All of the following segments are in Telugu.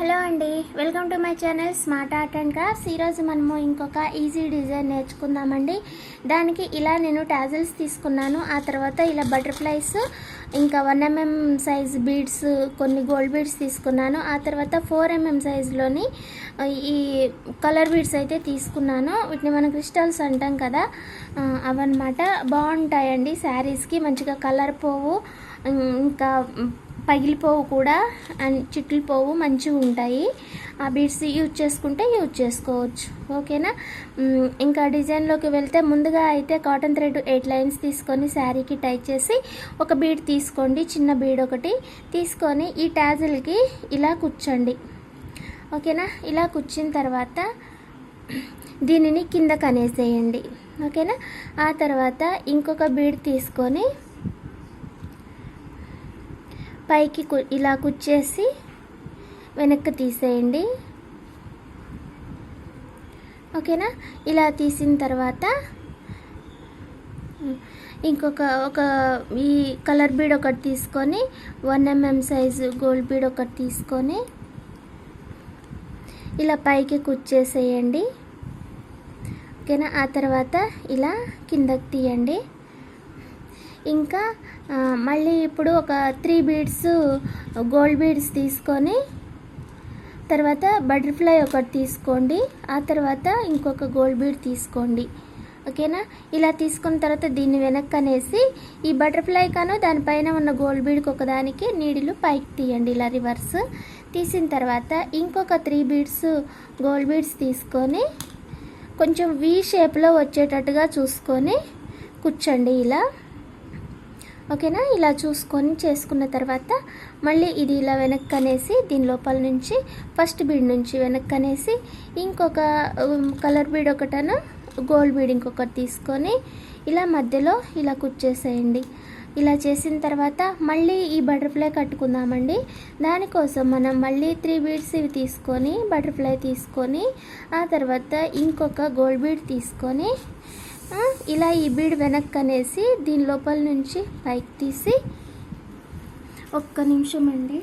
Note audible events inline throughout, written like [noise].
హలో అండి welcome to my channel smart art and crafts. ఈరోజు మనము ఇంకొక ఈజీ డిజైన్ నేర్చుకుందామండి. దానికి ఇలా నేను టాజిల్స్ తీసుకున్నాను. ఆ తర్వాత ఇలా బటర్ఫ్లైస్ ఇంకా వన్ ఎంఎం సైజ్ బీడ్స్ కొన్ని గోల్డ్ బీడ్స్ తీసుకున్నాను. ఆ తర్వాత ఫోర్ ఎంఎం సైజులోని ఈ కలర్ బీడ్స్ అయితే తీసుకున్నాను. వీటిని మనం క్రిస్టల్స్ అంటాం కదా అవన్నమాట. బాగుంటాయండి శారీస్కి. మంచిగా కలర్ పోవు ఇంకా పగిలిపోవు కూడా అండ్ చిట్లు పోవు మంచిగా ఉంటాయి. ఆ బీడ్స్ యూజ్ చేసుకుంటే యూజ్ చేసుకోవచ్చు. ఓకేనా? ఇంకా డిజైన్లోకి వెళ్తే ముందుగా అయితే కాటన్ థ్రెడ్ ఎయిట్ లైన్స్ తీసుకొని శారీకి టై చేసి ఒక బీడ్ తీసుకోండి. చిన్న బీడ్ ఒకటి తీసుకొని ఈ టాజిల్కి ఇలా కూర్చోండి ఓకేనా? ఇలా కూర్చిన తర్వాత దీనిని కింద కనేసేయండి. ఓకేనా? ఆ తర్వాత ఇంకొక బీడ్ తీసుకొని పైకి కు- ఇలా కుచ్చేసి వెనక్కి తీసేయండి. ఓకేనా? ఇలా తీసిన తర్వాత ఇంకొక ఒక ఈ కలర్ బీడ్ ఒకటి తీసుకొని one MM size gold bead ఒకటి తీసుకొని ఇలా పైకి కుచ్చేసేయండి. ఓకేనా? ఆ తర్వాత ఇలా కిందకి తీయండి. ఇంకా మళ్ళీ ఇప్పుడు ఒక త్రీ బీడ్స్ గోల్డ్ బీడ్స్ తీసుకొని తర్వాత బటర్ఫ్లై ఒకటి తీసుకోండి. ఆ తర్వాత ఇంకొక గోల్డ్ బీడ్ తీసుకోండి. ఓకేనా? ఇలా తీసుకున్న తర్వాత దీన్ని వెనక్కి అనేసి ఈ బటర్ఫ్లై కాను దానిపైన ఉన్న గోల్డ్ బీడ్కి ఒకదానికి నీడిలు పైకి తీయండి. ఇలా రివర్స్. తీసిన తర్వాత ఇంకొక త్రీ బీడ్స్ గోల్డ్ బీడ్స్ తీసుకొని కొంచెం వి షేప్లో వచ్చేటట్టుగా చూసుకొని కూర్చోండి ఇలా. ఓకేనా? ఇలా చూసుకొని చేసుకున్న తర్వాత మళ్ళీ ఇది ఇలా వెనక్కి అనేసి దీని లోపల నుంచి ఫస్ట్ బీడ్ నుంచి వెనక్కి అనేసి ఇంకొక కలర్ బీడ్ ఒకటను? గోల్డ్ బీడ్ ఇంకొకటి తీసుకొని ఇలా మధ్యలో ఇలా కుచ్చేసేయండి. ఇలా చేసిన తర్వాత మళ్ళీ ఈ బటర్ఫ్లై కట్టుకుందామండి. దానికోసం మనం మళ్ళీ త్రీ బీడ్స్ ఇవి తీసుకొని బటర్ఫ్లై తీసుకొని ఆ తర్వాత ఇంకొక గోల్డ్ బీడ్ తీసుకొని ఇలా ఈ బీడ్ వెనక్కి అనేసి దీని లోపల నుంచి పైకి తీసి ఒక్క నిమిషం అండి.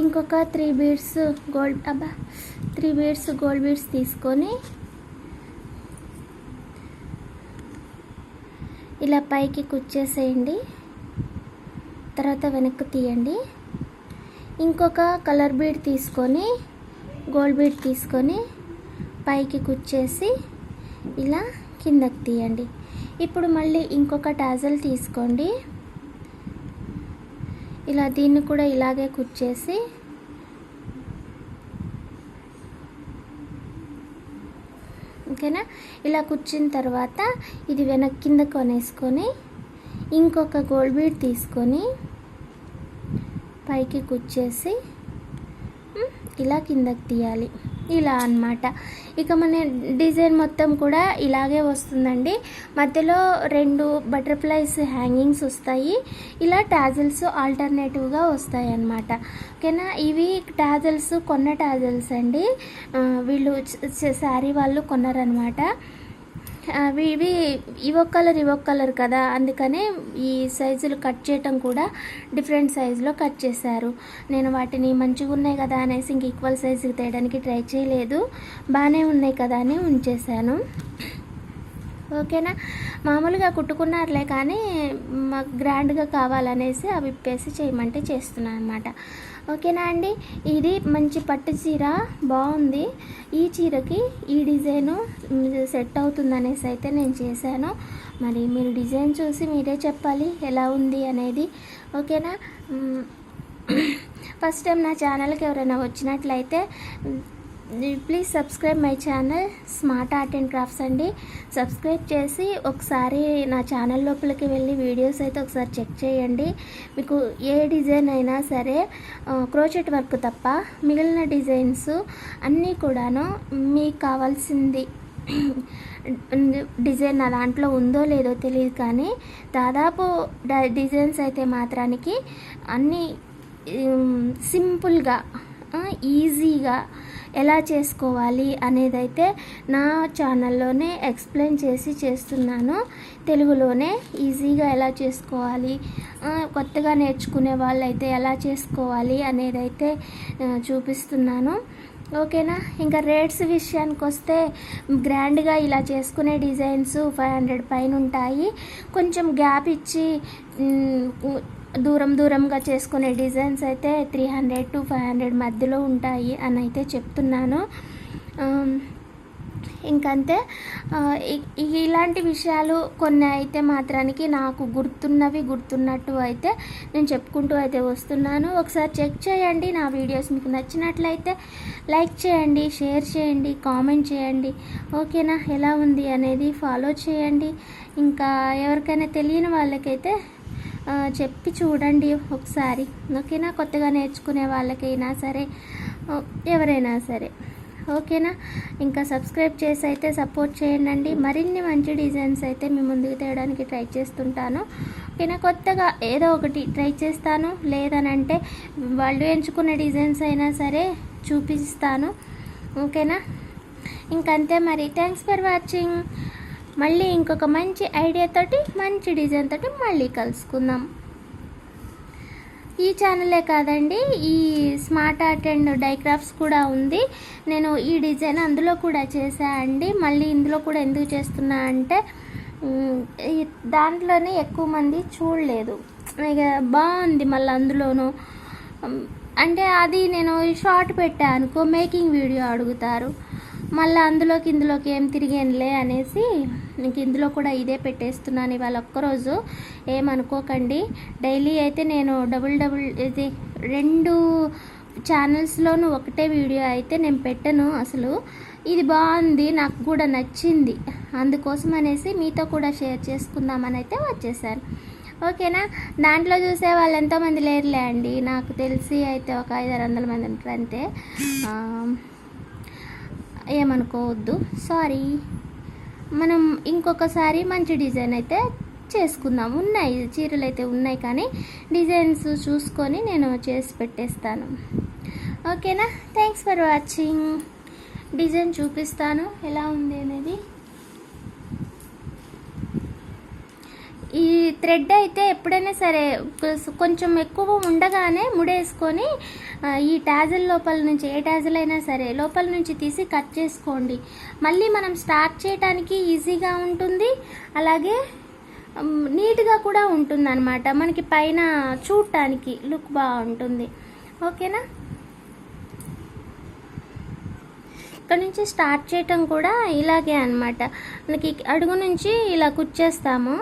ఇంకొక త్రీ బీడ్స్ గోల్డ్ అబ్బా త్రీ బీడ్స్ గోల్డ్ బీడ్స్ తీసుకొని ఇలా పైకి కుచ్చేసేయండి. తర్వాత వెనక్కి తీయండి. ఇంకొక కలర్ బీడ్ తీసుకొని గోల్డ్ బీట్ తీసుకొని పైకి కుచ్చేసి ఇలా కిందకి తీయండి. ఇప్పుడు మళ్ళీ ఇంకొక టాజల్ తీసుకోండి. ఇలా దీన్ని కూడా ఇలాగే కుచ్చేసి ఓకేనా? ఇలా కుచ్చిన తర్వాత ఇది వెనక్కి కింద కొనేసుకొని ఇంకొక గోల్డ్ బీడ్ తీసుకొని పైకి కుచ్చేసి ఇలా కిందకి తీయాలి. ఇలా అన్నమాట. ఇక మన డిజైన్ మొత్తం కూడా ఇలాగే వస్తుందండి. మధ్యలో రెండు బటర్ఫ్లైస్ హ్యాంగింగ్స్ వస్తాయి. ఇలా టాజిల్స్ ఆల్టర్నేటివ్గా వస్తాయి అన్నమాట ఓకేనా? ఇవి టాజిల్స్ కొన్న టాజిల్స్ అండి. వీళ్ళు శారీ వాళ్ళు కొన్నారనమాట అవి ఇవి ఇవో కలర్ ఇవొక కలర్ కదా. అందుకనే ఈ సైజులు కట్ చేయటం కూడా డిఫరెంట్ సైజులో కట్ చేశారు. నేను వాటిని మంచిగా ఉన్నాయి కదా అనేసి ఇంక ఈక్వల్ సైజుకి తేయడానికి ట్రై చేయలేదు. బాగానే ఉన్నాయి కదా అని ఉంచేశాను. ఓకేనా? మామూలుగా కుట్టుకున్నారులే కానీ మాకు గ్రాండ్గా కావాలనేసి అవి ఇప్పేసి చేయమంటే చేస్తున్నాను అనమాట ఓకేనా అండి? ఇది మంచి పట్టు చీర. బాగుంది. ఈ చీరకి ఈ డిజైను సెట్ అవుతుంది అనేసి అయితే నేను చేశాను. మరి మీరు డిజైన్ చూసి మీరే చెప్పాలి ఎలా ఉంది అనేది. ఓకేనా? [clears throat] ఫస్ట్ టైం నా ఛానల్కి ఎవరైనా వచ్చినట్లయితే please subscribe my channel smart art and crafts అండి. సబ్స్క్రైబ్ చేసి ఒకసారి నా ఛానల్ లోపలికి వెళ్ళి వీడియోస్ అయితే ఒకసారి చెక్ చేయండి. మీకు ఏ డిజైన్ అయినా సరే క్రోచెట్ వర్క్ తప్ప మిగిలిన డిజైన్స్ అన్నీ కూడాను మీకు కావాల్సింది డిజైన్ నా దాంట్లో ఉందో లేదో తెలియదు కానీ దాదాపు డిజైన్స్ అయితే మాత్రానికి అన్నీ సింపుల్గా ఈజీగా ఎలా చేసుకోవాలి అనేది అయితే నా ఛానల్లోనే ఎక్స్ప్లెయిన్ చేసి చేస్తున్నాను. తెలుగులోనే ఈజీగా ఎలా చేసుకోవాలి కొత్తగా నేర్చుకునే వాళ్ళైతే ఎలా చేసుకోవాలి అనేది అయితే చూపిస్తున్నాను. ఓకేనా? ఇంకా రేట్స్ విషయానికి వస్తే గ్రాండ్గా ఇలా చేసుకునే డిజైన్స్ ఫైవ్ హండ్రెడ్ పైన ఉంటాయి. కొంచెం గ్యాప్ ఇచ్చి దూరం దూరంగా చేసుకునే డిజైన్స్ అయితే three hundred to five hundred మధ్యలో ఉంటాయి అని అయితే చెప్తున్నాను. ఇంకంతే. ఇలాంటి విషయాలు కొన్ని అయితే మాత్రానికి నాకు గుర్తున్నవి గుర్తున్నట్టు అయితే నేను చెప్పుకుంటూ అయితే వస్తున్నాను. ఒకసారి చెక్ చేయండి. నా వీడియోస్ మీకు నచ్చినట్లయితే లైక్ చేయండి షేర్ చేయండి కామెంట్ చేయండి. ఓకేనా? ఎలా ఉంది అనేది ఫాలో చేయండి. ఇంకా ఎవరికైనా తెలియని వాళ్ళకైతే చెప్పి చూడండి ఒకసారి. ఓకేనా? కొత్తగా నేర్చుకునే వాళ్ళకైనా సరే ఎవరైనా సరే. ఓకేనా? ఇంకా సబ్స్క్రైబ్ చేసి అయితే సపోర్ట్ చేయండి మరిన్ని మంచి డిజైన్స్ అయితే మీ ముందుకు తేయడానికి ట్రై చేస్తుంటాను. ఓకేనా? కొత్తగా ఏదో ఒకటి ట్రై చేస్తాను. లేదనంటే వాళ్ళు ఎంచుకున్న డిజైన్స్ అయినా సరే చూపిస్తాను. ఓకేనా? ఇంకంతే మరి. థ్యాంక్స్ ఫర్ వాచింగ్ మళ్ళీ ఇంకొక మంచి ఐడియాతోటి మంచి డిజైన్ తోటి మళ్ళీ కలుసుకుందాం. ఈ ఛానలే కాదండి ఈ స్మార్ట్ ఆర్ట్ అండ్ డైక్రాఫ్ట్స్ కూడా ఉంది. నేను ఈ డిజైన్ అందులో కూడా చేశా అండి. మళ్ళీ ఇందులో కూడా ఎందుకు చేస్తున్నా అంటే దాంట్లోనే ఎక్కువ మంది చూడలేదు. ఇక బాగుంది మళ్ళీ అందులోనూ. అంటే అది నేను షార్ట్ పెట్టా అనుకో మేకింగ్ వీడియో అడుగుతారు. మళ్ళీ అందులోకి ఇందులోకి ఏం తిరిగేనులే అనేసి ఇంక ఇందులో కూడా ఇదే పెట్టేస్తున్నాను ఇవాళ ఒక్కరోజు. ఏమనుకోకండి. డైలీ అయితే నేను డబుల్ డబుల్ ఇది రెండు ఛానల్స్లోనూ ఒకటే వీడియో అయితే నేను పెట్టను అసలు. ఇది బాగుంది నాకు కూడా నచ్చింది. అందుకోసం అనేసి మీతో కూడా షేర్ చేసుకుందామని అయితే వచ్చేసాను. ఓకేనా? దాంట్లో చూసే వాళ్ళు ఎంతోమంది లేరులే అండి. నాకు తెలిసి అయితే ఒక ఐదారు వందల మంది ఉంటారు అంతే. ఏమనుకోవద్దు. సారీ. మనం ఇంకొకసారి మంచి డిజైన్ అయితే చేసుకుందాం ఉన్నాయి చీరలు అయితే ఉన్నాయి కానీ డిజైన్స్ చూసుకొని నేను చేసి పెట్టేస్తాను. ఓకేనా? థ్యాంక్స్ ఫర్ వాచింగ్ డిజైన్ చూపిస్తాను. ఎలా ఉంది అనేది ఈ థ్రెడ్ అయితే ఎప్పుడైనా సరే కొంచెం ఎక్కువ ఉండగానే ముడేసుకొని ఈ టాజిల్ లోపల నుంచి ఏ టాజిల్ అయినా సరే లోపల నుంచి తీసి కట్ చేసుకోండి. మళ్ళీ మనం స్టార్ట్ చేయడానికి ఈజీగా ఉంటుంది. అలాగే నీట్గా కూడా ఉంటుంది అనమాట మనకి పైన చూడటానికి లుక్ బాగుంటుంది. ఓకేనా? ఇక్కడ నుంచి స్టార్ట్ చేయటం కూడా ఇలాగే అనమాట మనకి అడుగు నుంచి ఇలా కుచ్చేస్తాము.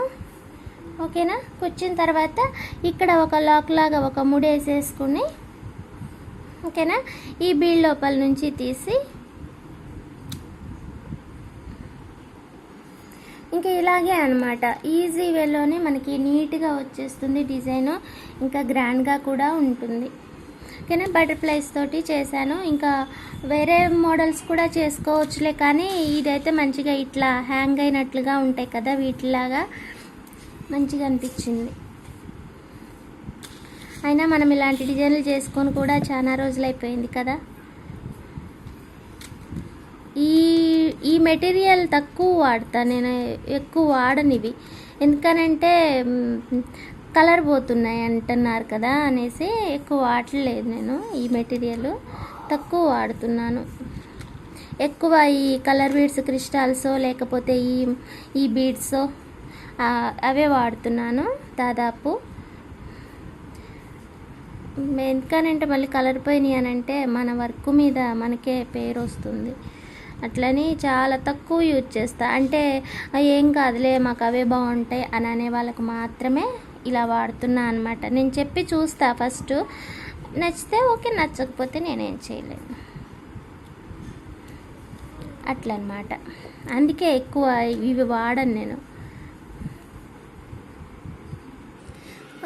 ఓకేనా? కూర్చున్న తర్వాత ఇక్కడ ఒక లాక్ లాగా ఒక ముడేసేసుకుని ఓకేనా? ఈ బీడ్ లోపల నుంచి తీసి ఇంకా ఇలాగే అనమాట ఈజీ వేలోనే మనకి నీట్గా వచ్చేస్తుంది డిజైన్. ఇంకా గ్రాండ్గా కూడా ఉంటుంది. ఓకేనా? బటర్ఫ్లైస్ తోటి చేశాను. ఇంకా వేరే మోడల్స్ కూడా చేసుకోవచ్చులే కానీ ఇదైతే మంచిగా ఇట్లా హ్యాంగ్ అయినట్లుగా ఉంటాయి కదా వీటిలాగా. మంచిగా అనిపించింది. అయినా మనం ఇలాంటి డిజైన్లు చేసుకొని కూడా చాలా రోజులు అయిపోయింది కదా. ఈ ఈ మెటీరియల్ తక్కువ వాడతా నేను ఎక్కువ వాడనివి. ఎందుకనంటే కలర్ పోతున్నాయి అంటున్నారు కదా అనేసి ఎక్కువ వాడలేదు నేను ఈ మెటీరియల్. తక్కువ వాడుతున్నాను. ఎక్కువ ఈ కలర్ బీడ్స్ క్రిస్టాల్సో లేకపోతే ఈ ఈ బీడ్సో అవే వాడుతున్నాను దాదాపు. ఎందుకనంటే మళ్ళీ కలర్ పోయినాయి అని అంటే మన వర్క్ మీద మనకే పేరు వస్తుంది. అట్లని చాలా తక్కువ యూజ్ చేస్తా. అంటే ఏం కాదులే మాకు అవే బాగుంటాయి అని అనే వాళ్ళకు మాత్రమే ఇలా వాడుతున్నా అనమాట నేను చెప్పి చూస్తా ఫస్ట్. నచ్చితే ఓకే నచ్చకపోతే నేనేం చేయలేను. అట్లనమాట అందుకే ఎక్కువ ఇవి వాడను నేను.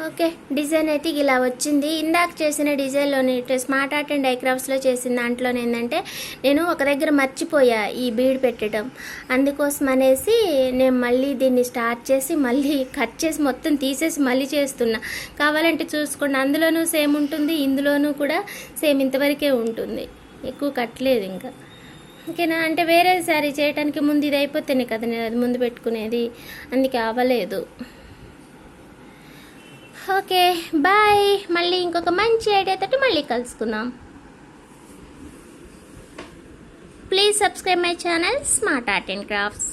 ఓకే డిజైన్ అయితే ఇలా వచ్చింది. ఇందాక చేసిన డిజైన్లోని స్మార్ట్ ఆర్ట్ అండ్ డైక్రాఫ్ట్స్లో చేసిన దాంట్లో ఏంటంటే నేను ఒక దగ్గర మర్చిపోయా ఈ బీడ్ పెట్టడం. అందుకోసం అనేసి నేను మళ్ళీ దీన్ని స్టార్ట్ చేసి మళ్ళీ కట్ చేసి మొత్తం తీసేసి మళ్ళీ చేస్తున్నా. కావాలంటే చూసుకోండి అందులోనూ సేమ్ ఉంటుంది ఇందులోనూ కూడా సేమ్ ఇంతవరకే ఉంటుంది. ఎక్కువ కట్టలేదు ఇంకా. ఓకేనా? అంటే వేరే సారీ చేయడానికి ముందు ఇది అయిపోతేనే కదా నేను అది ముందు పెట్టుకునేది. అందుకే అవ్వలేదు. Okay bye. మళ్ళీ ఇంకొక మంచి ఐడియా తోటి మళ్ళీ కలుసుకుందాం. Please subscribe my channel smart art and crafts